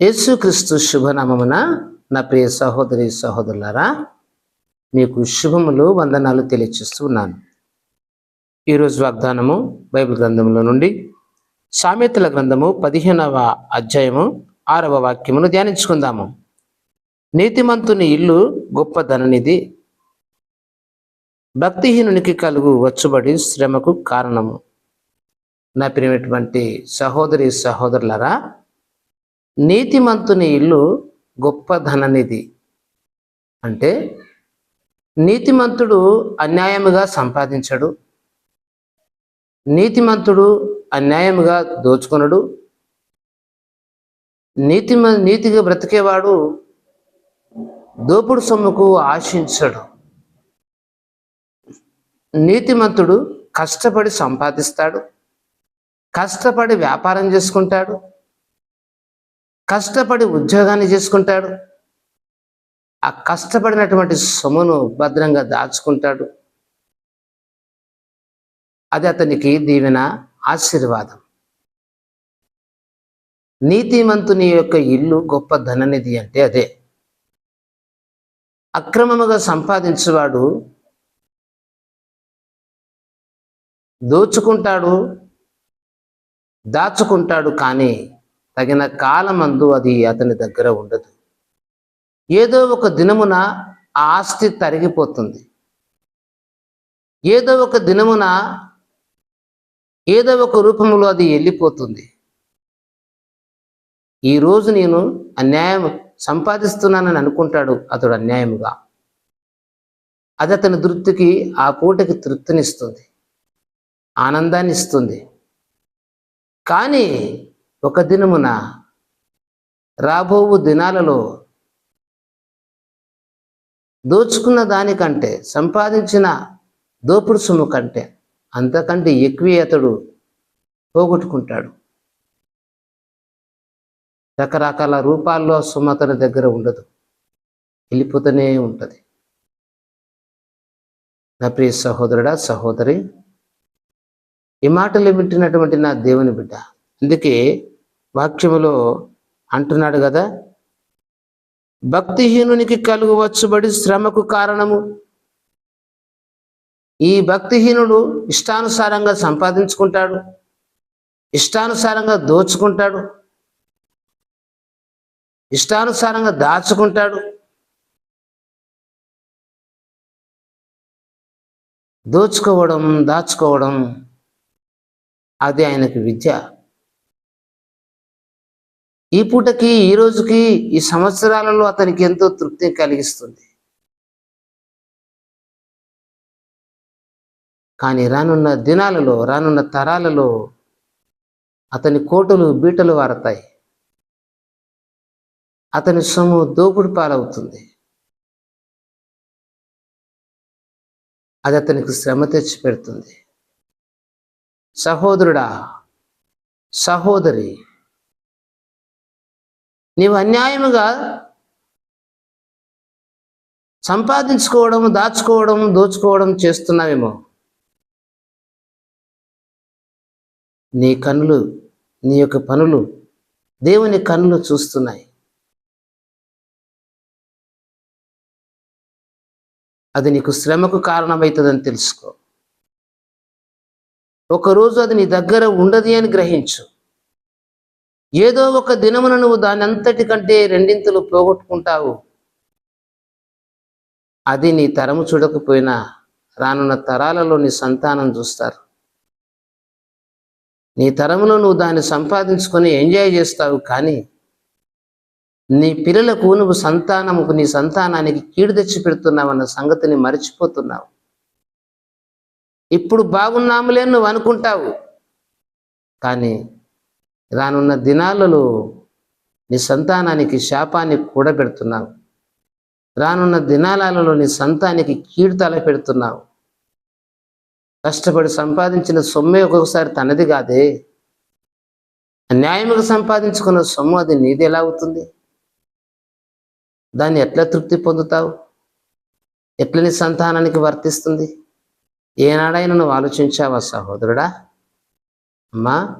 యేసుక్రీస్తు శుభనామమున నా ప్రియ సహోదరి సహోదరులారా మీకు శుభములు వందనాలు తెలియచేస్తున్నాను ఈరోజు వాగ్దానము బైబిల్ గ్రంథంలో నుండి సామెతల గ్రంథము పదిహేనవ అధ్యాయము ఆరవ వాక్యమును ధ్యానించుకుందాము. నీతిమంతుని ఇల్లు గొప్ప ధననిధి భక్తిహీనునికి కలుగు వచ్చుబడి శ్రమకు కారణము. నా ప్రియమైనటువంటి సహోదరి సహోదరులారా నీతిమంతుని ఇల్లు గొప్ప ధననిధి. అంటే నీతిమంతుడు అన్యాయముగా సంపాదించడు. నీతిమంతుడు అన్యాయముగా దోచుకొనడు. నీతి నీతిగా బ్రతికేవాడు దోపుడు సొమ్ముకు ఆశించడు. నీతిమంతుడు కష్టపడి సంపాదిస్తాడు. కష్టపడి వ్యాపారం చేసుకుంటాడు. కష్టపడి ఉద్యోగాన్ని చేసుకుంటాడు. ఆ కష్టపడినటువంటి సొమ్మును భద్రంగా దాచుకుంటాడు. అది అతనికి దీవెన ఆశీర్వాదం. నీతిమంతుని యొక్క ఇల్లు గొప్ప ధననిధి అంటే అదే. అక్రమముగా సంపాదించేవాడు దోచుకుంటాడు దాచుకుంటాడు కానీ తగిన కాలమందు అది అతని దగ్గర ఉండదు. ఏదో ఒక దినమున ఆ ఆస్తి తరిగిపోతుంది. ఏదో ఒక దినమున ఏదో ఒక రూపంలో అది వెళ్ళిపోతుంది. ఈరోజు నేను అన్యాయం సంపాదిస్తున్నానని అనుకుంటాడు అతడు అన్యాయముగా. అది అతని తృప్తికి ఆ పూటకి తృప్తినిస్తుంది. ఆనందాన్ని ఇస్తుంది కానీ ఒక దినమున రాబోవు దినాలలో దోచుకున్న దానికంటే సంపాదించిన దోపుడు సొమ్ము కంటే అంతకంటే ఎక్కువే అతడు పోగొట్టుకుంటాడు. రకరకాల రూపాల్లో సొమ్ము అతని దగ్గర ఉండదు. వెళ్ళిపోతూనే ఉంటుంది. నా ప్రియ సహోదరుడా సహోదరి ఈ మాటలు వింటున్నటువంటి నా దేవుని బిడ్డ అందుకే వాక్యములో అంటున్నాడు కదా భక్తిహీనునికి కలుగువచ్చుబడి శ్రమకు కారణము. ఈ భక్తిహీనుడు ఇష్టానుసారంగా సంపాదించుకుంటాడు ఇష్టానుసారంగా దోచుకుంటాడు ఇష్టానుసారంగా దాచుకుంటాడు. దోచుకోవడం దాచుకోవడం అది ఆయనకి విద్య. ఈ పూటకి ఈ రోజుకి ఈ సంవత్సరాలలో అతనికి ఎంతో తృప్తి కలిగిస్తుంది. కానీ రానున్న దినాలలో రానున్న తరాలలో అతని కోటలు బీటలు వారతాయి. అతని సొమ్ము దోపుడు పాలవుతుంది. అది అతనికి శ్రమ తెచ్చి పెడుతుంది. సహోదరుడా సహోదరి నీవు అన్యాయముగా సంపాదించుకోవడం దాచుకోవడం దోచుకోవడం చేస్తున్నావేమో. నీ కన్నులు నీ యొక్క పనులు దేవుని కన్నులు చూస్తున్నాయి. అది నీకు శ్రమకు కారణమవుతుందని తెలుసుకో. ఒకరోజు అది నీ దగ్గర ఉండదు అని గ్రహించు. ఏదో ఒక దినమున నువ్వు దాని అంతటి కంటే రెండింతలు పోగొట్టుకుంటావు. అది నీ తరము చూడకపోయినా రానున్న తరాలలో నీ సంతానం చూస్తారు. నీ తరములో నువ్వు దాన్ని సంపాదించుకొని ఎంజాయ్ చేస్తావు కానీ నీ పిల్లలకు నువ్వు సంతానముకు నీ సంతానానికి కీడు తెచ్చి పెడుతున్నావన్న సంగతిని మర్చిపోతున్నావు. ఇప్పుడు బాగున్నాములే నువ్వు అనుకుంటావు. కానీ రానున్న దినాలలో నీ సంతానానికి శాపాన్ని కూడా పెడుతున్నావు రానున్న దినాలలో నీ సంతానికి కీడు పెడుతున్నావు కష్టపడి సంపాదించిన సొమ్మే ఒక్కొక్కసారి తనది కాదే. న్యాయముగా సంపాదించుకున్న సొమ్ము అది నీది ఎలా అవుతుంది? దాన్ని ఎట్లా తృప్తి పొందుతావు? ఎట్ల నీ సంతానానికి వర్తిస్తుంది? ఏనాడైనా నువ్వు ఆలోచించావా సహోదరుడా? అమ్మా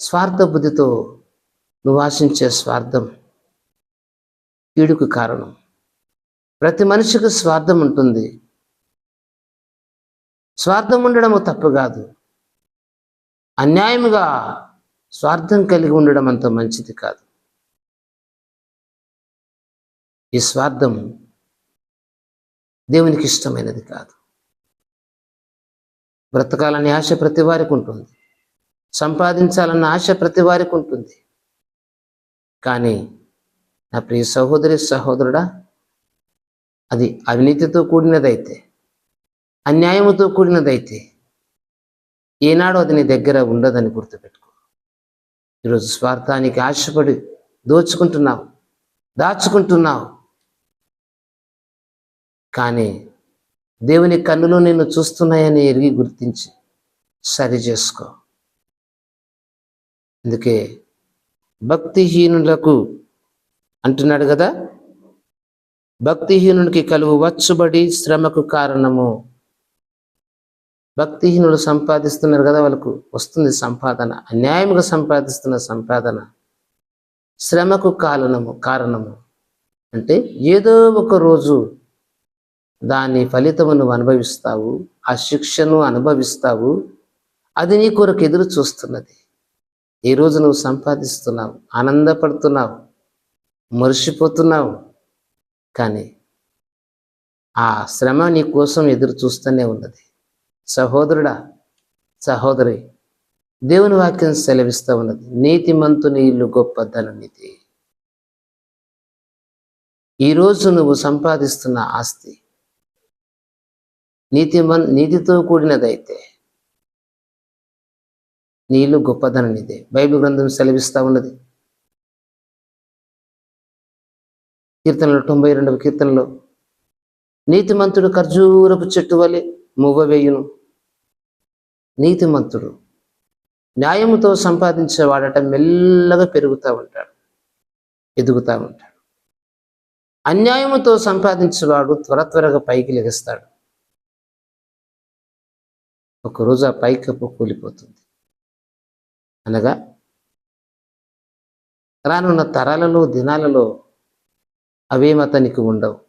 స్వార్థ బుద్ధితో నువ్వు ఆశించే స్వార్థం కీడుకు కారణం. ప్రతి మనిషికి స్వార్థం ఉంటుంది. స్వార్థం ఉండడము తప్పు కాదు. అన్యాయముగా స్వార్థం కలిగి ఉండడం అంత మంచిది కాదు. ఈ స్వార్థం దేవునికి ఇష్టమైనది కాదు. బ్రతకాలని ఆశ ప్రతి వారికి ఉంటుంది. సంపాదించాలన్న ఆశ ప్రతి వారికి ఉంటుంది. కానీ నా ప్రియ సహోదరి సహోదరుడా అది అవినీతితో కూడినదైతే అన్యాయముతో కూడినదైతే ఏనాడు అది నీ దగ్గర ఉండదని గుర్తుపెట్టుకో. ఈరోజు స్వార్థానికి ఆశపడి దోచుకుంటున్నావు దాచుకుంటున్నావు. కానీ దేవుని కన్నులు నిన్ను చూస్తున్నాయని ఎరిగి గుర్తించి సరి చేసుకో. అందుకే భక్తిహీనులకు అంటున్నాడు కదా భక్తిహీనునికి కలువు వచ్చుబడి శ్రమకు కారణము. భక్తిహీనులు సంపాదిస్తున్నారు కదా వాళ్ళకు వస్తుంది సంపాదన అన్యాయంగా సంపాదిస్తున్న సంపాదన. శ్రమకు కారణము కారణము. అంటే ఏదో ఒక రోజు దాని ఫలితము నువ్వు అనుభవిస్తావు ఆ శిక్షను అనుభవిస్తావు అది నీ కొరకు ఎదురు చూస్తున్నది. ఈ రోజు నువ్వు సంపాదిస్తున్నావు ఆనందపడుతున్నావు మురిసిపోతున్నావు. కానీ ఆ శ్రమ నీ కోసం ఎదురు చూస్తూనే ఉన్నది. సహోదరుడా సహోదరి దేవుని వాక్యం సెలవిస్తూ ఉన్నది. నీతిమంతుని ఇల్లు గొప్ప ధననిధి. ఈరోజు నువ్వు సంపాదిస్తున్న ఆస్తి నీతిమన్ నీతితో కూడినదైతే నీళ్ళు గొప్పదననిదే. బైబిల్ గ్రంథం సెలవిస్తూ ఉన్నది. కీర్తనలో తొంభై రెండవ కీర్తనలో నీతిమంతుడు ఖర్జూరపు చెట్టు వలె మువ్వవేయును నీతిమంతుడు న్యాయముతో సంపాదించేవాడట మెల్లగా పెరుగుతూ ఉంటాడు ఎదుగుతూ ఉంటాడు. అన్యాయముతో సంపాదించేవాడు త్వర త్వరగా పైకి లెగిస్తాడు ఒకరోజు ఆ పైకప్పు కూలిపోతుంది. అనగా రానున్న తరాలలో దినాలలో అవేం అతనికి ఉండవు.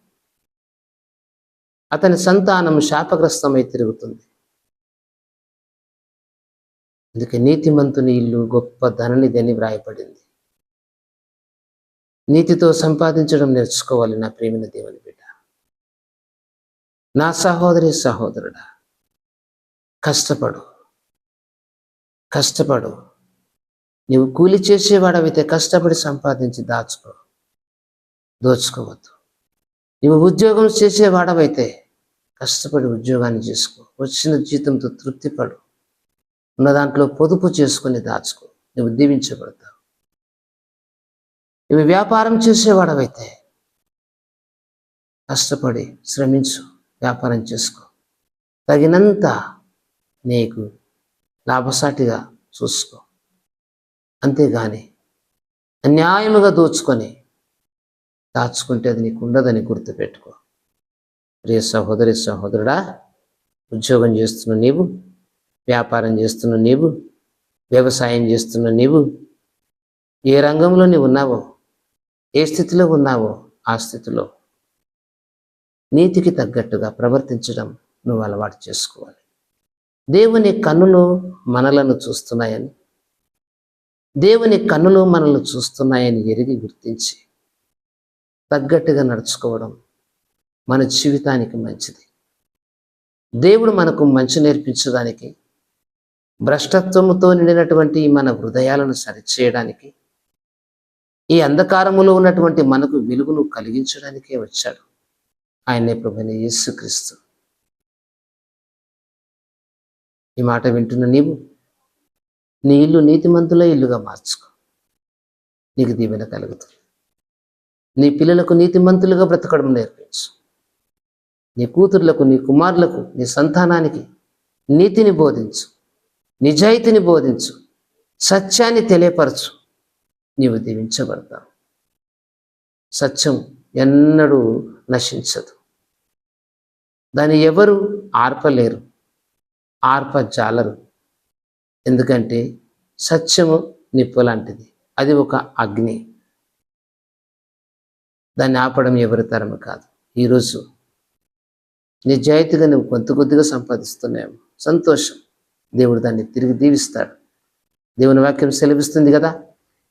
అతని సంతానం శాపగ్రస్తమై తిరుగుతుంది. అందుకే నీతిమంతుని ఇల్లు గొప్ప ధననిదని అని వ్రాయపడింది నీతితో సంపాదించడం నేర్చుకోవాలి నా ప్రేమిన దేవుని బిడ్డ. నా సహోదరి సహోదరుడా కష్టపడు. కష్టపడు. నువ్వు కూలి చేసేవాడవైతే కష్టపడి సంపాదించి దాచుకో. దోచుకోవద్దు. నువ్వు ఉద్యోగం చేసేవాడవైతే కష్టపడి ఉద్యోగాన్ని చేసుకో. వచ్చిన జీతంతో తృప్తిపడు. ఉన్న దాంట్లో పొదుపు చేసుకొని దాచుకో. నువ్వు దీవించబడతావు. నువ్వు వ్యాపారం చేసేవాడవైతే కష్టపడి శ్రమించు. వ్యాపారం చేసుకో. తగినంత నీకు లాభసాటిగా చూసుకో. అంతేగాని అన్యాయముగా దోచుకొని దాచుకుంటే అది నీకు ఉండదని గుర్తుపెట్టుకో. ప్రియ సహోదరి సహోదరుడా ఉద్యోగం చేస్తున్న నీవు వ్యాపారం చేస్తున్న నీవు వ్యవసాయం చేస్తున్న నీవు ఏ రంగంలో నీవు ఉన్నావో ఏ స్థితిలో ఉన్నావో ఆ స్థితిలో నీతికి తగ్గట్టుగా ప్రవర్తించడం నువ్వు అలవాటు చేసుకోవాలి. దేవుని కన్నులు మనలను చూస్తున్నాయని దేవుని కన్నులు మనల్ని చూస్తున్నాయని ఎరిగి గుర్తించి తగ్గట్టుగా నడుచుకోవడం మన జీవితానికి మంచిది. దేవుడు మనకు మంచి నేర్పించడానికి భ్రష్టత్వంతో నిండినటువంటి మన హృదయాలను సరిచేయడానికి ఈ అంధకారములో ఉన్నటువంటి మనకు వెలుగును కలిగించడానికే వచ్చాడు. ఆయనే ప్రభుని యేసుక్రీస్తు. ఈ మాట వింటున్న నీవు నీ ఇల్లు నీతిమంతుల ఇల్లుగా మార్చుకో. నీకు దీవెన కలుగుతుంది. నీ పిల్లలకు నీతిమంతులుగా బ్రతకడం నేర్పించు. నీ కూతుర్లకు నీ కుమారులకు నీ సంతానానికి నీతిని బోధించు. నిజాయితీని బోధించు. సత్యాన్ని తెలియపరచు. నీవు దీవించబడతావు. సత్యం ఎన్నడూ నశించదు. దాన్ని ఎవరు ఆర్పలేరు. ఆర్ప జాలరు ఎందుకంటే సత్యము నిప్పు లాంటిది అది ఒక అగ్ని. దాన్ని ఆపడం ఎవరి తరము కాదు. ఈరోజు నిజాయితీగా నువ్వు కొంత కొద్దిగా సంపాదిస్తున్నావు సంతోషం. దేవుడు దాన్ని తిరిగి దీవిస్తాడు. దేవుని వాక్యం సెలవిస్తుంది కదా?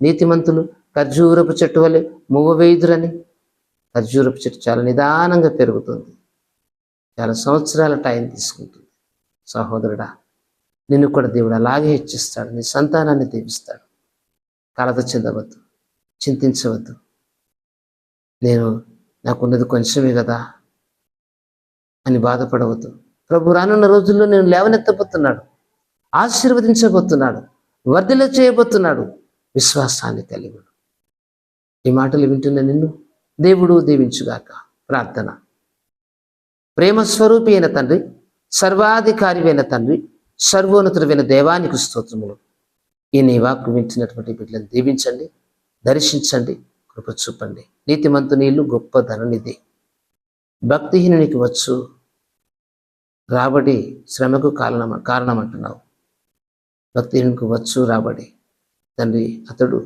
నీతిమంతులు ఖర్జూరపు చెట్టు వలె మువ్వ ఖర్జూరపు చెట్టు చాలా నిదానంగా పెరుగుతుంది. చాలా సంవత్సరాల టైం తీసుకుంటుంది. సహోదరుడా నిన్ను కూడా దేవుడు అలాగే హెచ్చిస్తాడు. నీ సంతానాన్ని దీవిస్తాడు. కలత చెందవద్దు. చింతించవద్దు. నేను నాకున్నది కొంచెమే కదా అని బాధపడవద్దు. ప్రభు రానున్న రోజుల్లో నేను లేవనెత్తబోతున్నాడు. ఆశీర్వదించబోతున్నాడు. వర్ధిల చేయబోతున్నాడు. విశ్వాసాన్ని కలిగి ఈ మాటలు వింటున్న నిన్ను దేవుడు దీవించుగాక. ప్రార్థన. ప్రేమ స్వరూపి అయిన తండ్రి సర్వాధికారి అయిన తండ్రి సర్వోన్నతుడైన దేవానికి స్తోత్రములు. ఈ నీ వాక్కు వింటున్నటువంటి బిడ్డలను దీవించండి దర్శించండి కృప చూపండి. నీతిమంతు నీళ్ళు గొప్ప ధననిధి. భక్తిహీనునికి వచ్చు రాబడి శ్రమకు కారణం కారణం అంటున్నావు భక్తిహీనునికి వచ్చు రాబడి. తండ్రి అతడు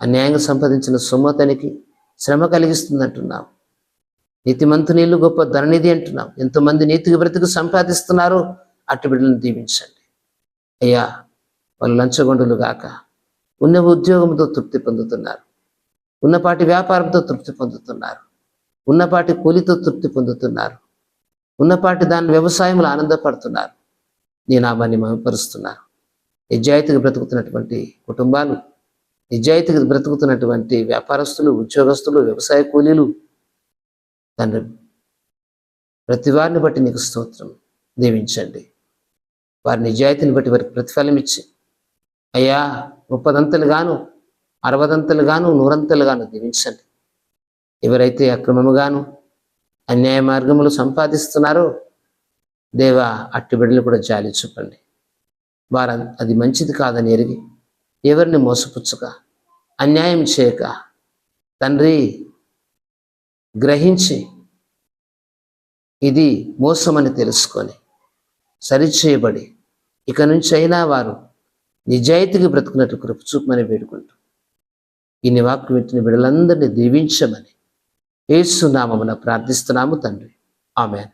అన్యాయంగా సంపాదించిన సొమ్ము అతనికి శ్రమ కలిగిస్తుంది అంటున్నావు నీతిమంతు నీళ్ళు గొప్ప ధననిధి అంటున్నావు. ఎంతోమంది నీతికి బ్రతికి సంపాదిస్తున్నారో అటు బిడ్డలను దీవించండి. అయ్యా వాళ్ళు లంచగొండులు గాక. ఉన్న ఉద్యోగంతో తృప్తి పొందుతున్నారు. ఉన్నపాటి వ్యాపారంతో తృప్తి పొందుతున్నారు. ఉన్నపాటి కూలితో తృప్తి పొందుతున్నారు. ఉన్నపాటి దాని వ్యవసాయంలో ఆనందపడుతున్నారు. నీ నామాన్ని మహిమపరుస్తున్నారు. నిజాయితీగా బ్రతుకుతున్నటువంటి కుటుంబాలు నిజాయితీగా బ్రతుకుతున్నటువంటి వ్యాపారస్తులు ఉద్యోగస్తులు వ్యవసాయ కూలీలు తండ్రి ప్రతి వారిని బట్టి నీకు స్తోత్రం. దీవించండి. వారి నిజాయితీని బట్టి వారికి ప్రతిఫలం ఇచ్చి అయ్యా ముప్పదంతలు గాను అరవదంతలు గాను నూరంతలు గాను దీవించండి. ఎవరైతే అక్రమముగాను అన్యాయ మార్గములు సంపాదిస్తున్నారో దేవా అట్టి బిడ్డలు కూడా జాలి చూపండి. వారు అది మంచిది కాదని ఎరిగి ఎవరిని మోసపుచ్చక అన్యాయం చేయక తండ్రి గ్రహించి ఇది మోసమని తెలుసుకొని సరిచేయబడి ఇక నుంచి అయినా వారు నిజాయితీగా బ్రతుకున్నట్టు కృప చూపమని వేడుకుంటూ ఈ నివాక్కు పెట్టిన బిడ్డలందరినీ దీవించమని ఏసునామమున ప్రార్థిస్తున్నాము తండ్రి. ఆమెన్.